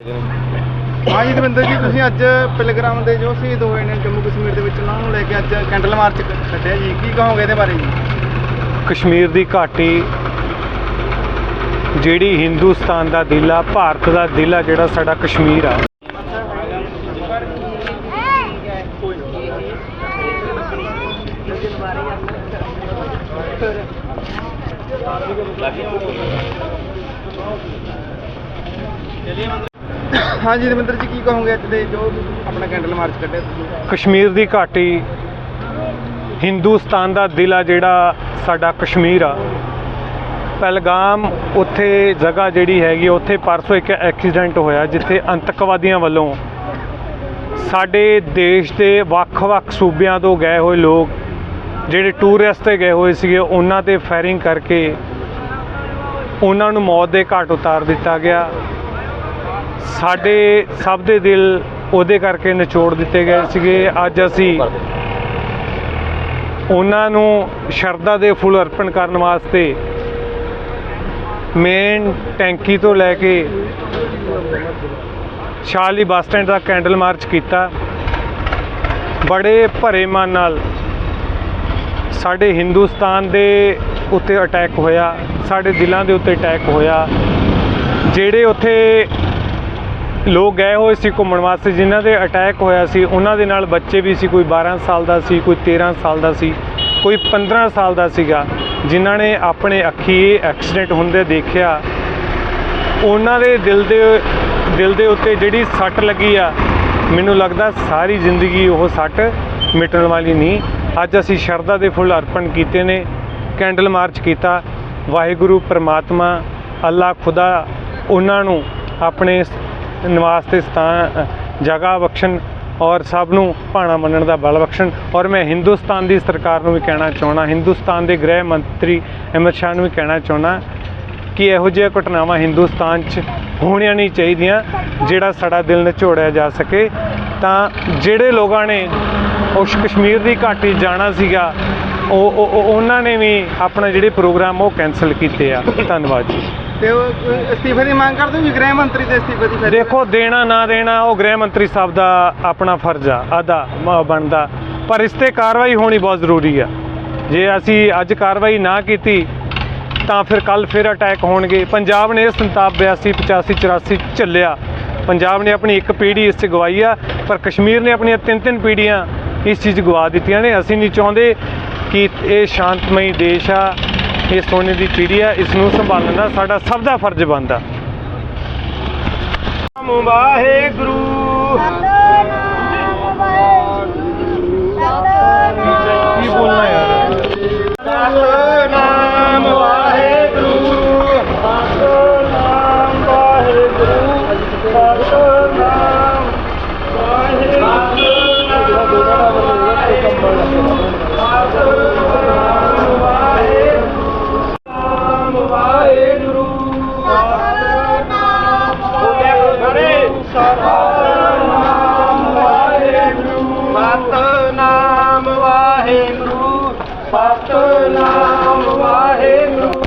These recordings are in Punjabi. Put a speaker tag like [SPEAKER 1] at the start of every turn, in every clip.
[SPEAKER 1] ਹਾਂਜੀ ਦਵਿੰਦਰ ਜੀ, ਤੁਸੀਂ ਅੱਜ ਪਿਲਗ੍ਰਾਮ ਦੇ ਜੋ ਸ਼ਹੀਦ ਹੋਏ ਨੇ ਜੰਮੂ ਕਸ਼ਮੀਰ ਦੇ ਵਿੱਚ, ਉਹਨਾਂ ਨੂੰ ਲੈ ਕੇ ਅੱਜ ਕੈਂਡਲ ਮਾਰਚ ਕੱਢਿਆ ਜੀ। ਕੀ ਕਹੋਗੇ ਇਹਦੇ ਬਾਰੇ ਜੀ?
[SPEAKER 2] ਕਸ਼ਮੀਰ ਦੀ ਘਾਟੀ, ਜਿਹੜੀ ਹਿੰਦੁਸਤਾਨ ਦਾ ਦਿਲ ਆ, ਭਾਰਤ ਦਾ ਦਿਲ ਆ, ਜਿਹੜਾ ਸਾਡਾ ਕਸ਼ਮੀਰ ਆ।
[SPEAKER 1] ਹਾਂਜੀ, ਰਵਿੰਦਰ ਜੀ, ਕੀ ਕਹੋਗੇ ਅੱਜ ਦੇ ਜੋ ਆਪਣਾ ਕੈਂਡਲ ਮਾਰਚ ਕੱਢਿਆ ਤੁਸੀਂ?
[SPEAKER 2] ਕਸ਼ਮੀਰ ਦੀ ਘਾਟੀ ਹਿੰਦੁਸਤਾਨ ਦਾ ਦਿਲ ਆ ਜਿਹੜਾ ਸਾਡਾ ਕਸ਼ਮੀਰ ਆ। ਪਹਿਲਗਾਮ ਉੱਥੇ ਜਗ੍ਹਾ ਜਿਹੜੀ ਹੈਗੀ ਉੱਥੇ ਪਰਸੋਂ ਇੱਕ ਐਕਸੀਡੈਂਟ ਹੋਇਆ ਜਿੱਥੇ ਅੰਤਕਵਾਦੀਆਂ ਵੱਲੋਂ ਸਾਡੇ ਦੇਸ਼ ਦੇ ਵੱਖ-ਵੱਖ ਸੂਬਿਆਂ ਤੋਂ ਗਏ ਹੋਏ ਲੋਕ, ਜਿਹੜੇ ਟੂਰਿਸਟ ਤੇ ਗਏ ਹੋਏ ਸੀਗੇ, ਉਹਨਾਂ ਤੇ ਫਾਇਰਿੰਗ ਕਰਕੇ ਉਹਨਾਂ ਨੂੰ ਮੌਤ ਦੇ ਘਾਟ ਉਤਾਰ ਦਿੱਤਾ ਗਿਆ। ਸਾਡੇ ਸਭ ਦੇ ਦਿਲ ਉਹਦੇ ਕਰਕੇ ਨਿਚੋੜ ਦਿੱਤੇ ਗਏ ਸੀਗੇ। ਅੱਜ ਅਸੀਂ ਉਹਨਾਂ ਨੂੰ ਸ਼ਰਧਾ ਦੇ ਫੁੱਲ ਅਰਪਣ ਕਰਨ ਵਾਸਤੇ ਮੇਨ ਟੈਂਕੀ ਤੋਂ ਲੈ ਕੇ ਸ਼ਾਲੀ ਬੱਸ ਸਟੈਂਡ ਦਾ ਕੈਂਡਲ ਮਾਰਚ ਕੀਤਾ। ਬੜੇ ਭਰੇ ਮਨ ਨਾਲ ਸਾਡੇ ਹਿੰਦੁਸਤਾਨ ਦੇ ਉੱਤੇ ਅਟੈਕ ਹੋਇਆ, ਸਾਡੇ ਦਿਲਾਂ ਦੇ ਉੱਤੇ ਅਟੈਕ ਹੋਇਆ। ਜਿਹੜੇ ਉੱਥੇ ਲੋਕ ਗਏ ਹੋਏ ਸੀ ਘੁੰਮਣ ਵਾਸਤੇ, ਜਿਨ੍ਹਾਂ ਦੇ ਅਟੈਕ ਹੋਇਆ ਸੀ, ਉਹਨਾਂ ਦੇ ਨਾਲ ਬੱਚੇ ਵੀ ਸੀ, ਕੋਈ 12 ਸਾਲ ਦਾ ਸੀ, ਕੋਈ 13 ਸਾਲ ਦਾ ਸੀ, ਕੋਈ 15 ਸਾਲ ਦਾ ਸੀਗਾ, ਜਿਨ੍ਹਾਂ ਨੇ ਆਪਣੇ ਅੱਖੀ ਐਕਸੀਡੈਂਟ ਹੁੰਦੇ ਦੇਖਿਆ। ਉਹਨਾਂ ਦੇ ਦਿਲ ਦੇ ਦਿਲ ਦੇ ਉੱਤੇ ਜਿਹੜੀ ਸੱਟ ਲੱਗੀ ਆ, ਮੈਨੂੰ ਲੱਗਦਾ ਸਾਰੀ ਜ਼ਿੰਦਗੀ ਉਹ ਸੱਟ ਮਿਟਣ ਵਾਲੀ ਨਹੀਂ। ਅੱਜ ਅਸੀਂ ਸ਼ਰਧਾ ਦੇ ਫੁੱਲ ਅਰਪਣ ਕੀਤੇ ਨੇ, ਕੈਂਡਲ ਮਾਰਚ ਕੀਤਾ। ਵਾਹਿਗੁਰੂ, ਪ੍ਰਮਾਤਮਾ, ਅੱਲਾ ਖੁਦਾ, ਉਹਨਾਂ ਨੂੰ ਆਪਣੇ ਨਿਵਾਸ ਤੇ ਸਥਾਨ ਜਗ੍ਹਾ ਬਖਸ਼ਣ ਔਰ ਸਭ ਨੂੰ ਭਾਣਾ ਮੰਨਣ ਦਾ ਬਲ ਬਖਸ਼ਣ। ਔਰ ਮੈਂ ਹਿੰਦੁਸਤਾਨ ਦੀ ਸਰਕਾਰ ਨੂੰ ਵੀ ਕਹਿਣਾ ਚਾਹਣਾ ਹਿੰਦੁਸਤਾਨ ਦੇ ਗ੍ਰਹਿ ਮੰਤਰੀ ਅਮਿਤ ਸ਼ਾਹ ਨੂੰ ਵੀ ਕਹਿਣਾ ਚਾਹਣਾ ਕਿ ਇਹੋ ਜਿਹੀਆਂ ਘਟਨਾਵਾਂ ਹਿੰਦੁਸਤਾਨ 'ਚ ਹੋਣੀਆਂ ਨਹੀਂ ਚਾਹੀਦੀਆਂ, ਜਿਹੜਾ ਸਾਡਾ ਦਿਲ ਨਿਚੋੜਿਆ ਜਾ ਸਕੇ। ਤਾਂ ਜਿਹੜੇ ਲੋਕਾਂ ਨੇ ਉਸ ਕਸ਼ਮੀਰ ਦੀ ਘਾਟੀ ਜਾਣਾ ਸੀਗਾ, ਉਹ- ਉਹਨਾਂ ਨੇ ਵੀ ਆਪਣਾ ਜਿਹੜੇ ਪ੍ਰੋਗਰਾਮ ਉਹ ਕੈਨਸਲ ਕੀਤੇ ਆ। ਧੰਨਵਾਦ ਜੀ।
[SPEAKER 1] ਤੇ ਉਹ ਅਸਤੀਫੇ ਦੀ ਮੰਗ ਕਰਦੇ ਹੋ ਜੀ? ਗ੍ਰਹਿ ਮੰਤਰੀ ਦੇ ਅਸਤੀਫੇ ਦੀ ਫਿਰ?
[SPEAKER 2] ਦੇਖੋ, ਦੇਣਾ, ਨਾ ਦੇਣਾ, ਉਹ ਗ੍ਰਹਿ ਮੰਤਰੀ ਸਾਹਿਬ ਦਾ ਆਪਣਾ ਫਰਜ਼ ਆ ਆਦਾ ਬਣਦਾ। ਪਰ ਇਸ ਤੇ ਕਾਰਵਾਈ ਹੋਣੀ ਬਹੁਤ ਜ਼ਰੂਰੀ ਆ। ਜੇ ਅਸੀਂ ਅੱਜ ਕਾਰਵਾਈ ਨਾ ਕੀਤੀ, ਤਾਂ ਫਿਰ ਕੱਲ ਫਿਰ ਅਟੈਕ ਹੋਣਗੇ। ਪੰਜਾਬ ਨੇ ਇਹ ਸੰਤਾਪ 82 85 84 ਝੱਲਿਆ। ਪੰਜਾਬ ਨੇ ਆਪਣੀ ਇੱਕ ਪੀੜ੍ਹੀ ਇਸ 'ਚ ਗਵਾਈ ਆ, ਪਰ ਕਸ਼ਮੀਰ ਨੇ ਆਪਣੀਆਂ ਤਿੰਨ ਤਿੰਨ ਪੀੜ੍ਹੀਆਂ ਇਸ ਚੀਜ਼ 'ਚ ਗਵਾ ਦਿੱਤੀਆਂ ਨੇ। ਅਸੀਂ ਨਹੀਂ ਚਾਹੁੰਦੇ ਕਿ ਇਹ ਸ਼ਾਂਤਮਈ ਦੇਸ਼ ਆ ਇਹ ਸੋਨੇ ਦੀ ਚਿੜੀ ਆ ਇਸ ਨੂੰ ਸੰਭਾਲਣਾ ਸਾਡਾ ਸਭ ਦਾ ਫਰਜ਼ ਬਣਦਾ।
[SPEAKER 1] ਵਾਹਿਗੁਰੂ।
[SPEAKER 2] ਕੀ ਬੋਲਣਾ ਯਾਰ?
[SPEAKER 1] Satnam Waheguru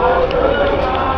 [SPEAKER 1] Thank you.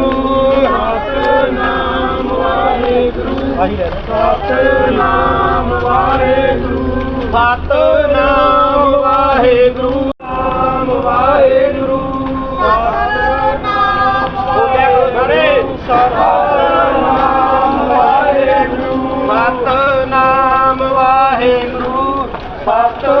[SPEAKER 1] ਆਹੀ ਰਹਿ ਸਤਨਾਮ ਵਾਹਿਗੁਰੂ। ਸਤਨਾਮ ਵਾਹਿਗੁਰੂ। ਨਾਮ ਵਾਹਿਗੁਰੂ ਸਤਨਾਮ ਵਾਹਿਗੁਰੂ ਸਤਨਾਮ ਵਾਹਿਗੁਰੂ। ਸਤਨਾਮ ਵਾਹਿਗੁਰੂ। ਸਤਨਾਮ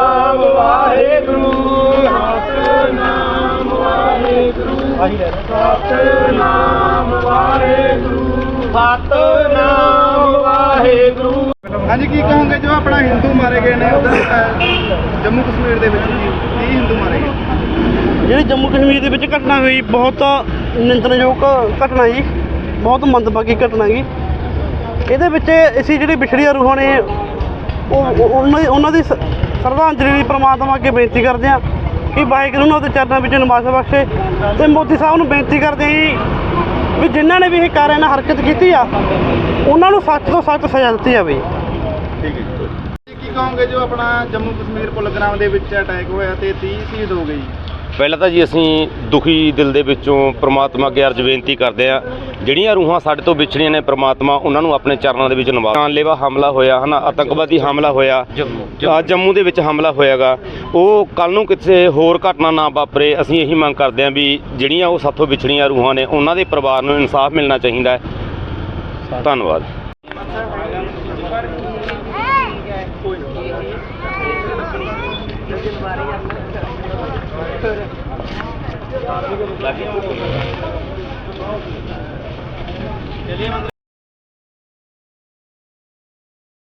[SPEAKER 1] ਵਾਹਿਗੁਰੂ। ਸਤਨਾਮ ਵਾਹਿਗੁਰੂ ਸਤਨਾਮ ਵਾਹਿਗੁਰੂ ਸਤਨਾਮ ਵਾਹਿਗੁਰੂ
[SPEAKER 3] ਹਾਂਜੀ ਕੀ ਕਹੋਗੇ ਜੋ ਆਪਣਾ ਹਿੰਦੂ ਮਾਰੇ ਗਏ ਨੇ ਉਧਰ ਜੰਮੂ ਕਸ਼ਮੀਰ ਦੇ ਵਿੱਚ ਜੀ 30 ਹਿੰਦੂ ਮਾਰੇ ਗਏ?
[SPEAKER 4] ਜਿਹੜੀ ਜੰਮੂ ਕਸ਼ਮੀਰ ਦੇ ਵਿੱਚ ਘਟਨਾ ਹੋਈ ਬਹੁਤ ਨਿੰਦਣਯੋਗ ਘਟਨਾ ਜੀ ਬਹੁਤ ਮੰਦਭਾਗੀ ਘਟਨਾ ਜੀ। ਇਹਦੇ ਵਿੱਚ ਅਸੀਂ ਜਿਹੜੀ ਵਿਛੜੀਆਂ ਰੂਹਾਂ ਨੇ ਉਹ ਉਹ- ਉਹਨਾਂ ਦੀ ਸ਼ਰਧਾਂਜਲੀ ਲਈ ਪ੍ਰਮਾਤਮਾ ਅੱਗੇ ਬੇਨਤੀ ਕਰਦੇ ਹਾਂ ਕਿ ਵਾਹਿਗੁਰੂ ਨੂੰ ਉਹਦੇ ਚਰਨਾਂ ਵਿੱਚ ਨਮਾਜ਼ ਬਖਸ਼ੇ ਤੇ ਮੋਦੀ ਸਾਹਿਬ ਨੂੰ ਬੇਨਤੀ ਕਰਦੇ ਹਾਂ ਜੀ ਵੀ ਜਿਨ੍ਹਾਂ ਨੇ ਵੀ ਇਹ ਕਾਰਿਆਂ ਨਾਲ ਹਰਕਤ ਕੀਤੀ ਆ, ਉਹਨਾਂ ਨੂੰ ਸੱਚ ਤੋਂ ਸੱਚ ਸਜ਼ਾ ਦਿੱਤੀ ਜਾਵੇ।
[SPEAKER 3] ਠੀਕ ਹੈ ਜੀ। ਕੀ ਕਹੋਗੇ ਜੋ ਆਪਣਾ ਜੰਮੂ ਕਸ਼ਮੀਰ ਪੁਲਗਰਾਮ ਦੇ ਵਿੱਚ ਅਟੈਕ ਹੋਇਆ ਤੇ 30 ਸ਼ਹੀਦ ਹੋ ਗਏ ਜੀ?
[SPEAKER 1] ਪਹਿਲਾਂ ਤਾਂ ਜੀ ਅਸੀਂ ਦੁਖੀ ਦਿਲ ਦੇ ਵਿੱਚੋਂ ਪ੍ਰਮਾਤਮਾ ਅੱਗੇ ਅਰਜ਼ ਬੇਨਤੀ ਕਰਦੇ ਆ ਜਿਹੜੀਆਂ ਰੂਹਾਂ ਸਾਡੇ ਤੋਂ ਵਿਛੜੀਆਂ ਨੇ ਪ੍ਰਮਾਤਮਾ ਉਹਨਾਂ ਨੂੰ ਆਪਣੇ ਚਰਨਾਂ ਦੇ ਵਿੱਚ ਨਿਵਾਸ ਜਾਨਲੇਵਾ ਹਮਲਾ ਹੋਇਆ ਹਨਾ? ਆਤੰਕਵਾਦੀ ਹਮਲਾ ਹੋਇਆ। ਜੰਮੂ ਦੇ ਵਿੱਚ ਹਮਲਾ ਹੋਇਆਗਾ। ਉਹ ਕੱਲ ਨੂੰ ਕਿਸੇ ਹੋਰ ਘਟਨਾ ਨਾ ਵਾਪਰੇ। ਅਸੀਂ ਇਹੀ ਮੰਗ ਕਰਦੇ ਆ ਵੀ ਜਿਹੜੀਆਂ ਉਹ ਸਾਥੋਂ ਵਿਛੜੀਆਂ ਰੂਹਾਂ ਨੇ ਉਹਨਾਂ ਦੇ ਪਰਿਵਾਰ ਨੂੰ ਇਨਸਾਫ ਮਿਲਣਾ ਚਾਹੀਦਾ ਹੈ। ਧੰਨਵਾਦ।
[SPEAKER 3] ਚलिए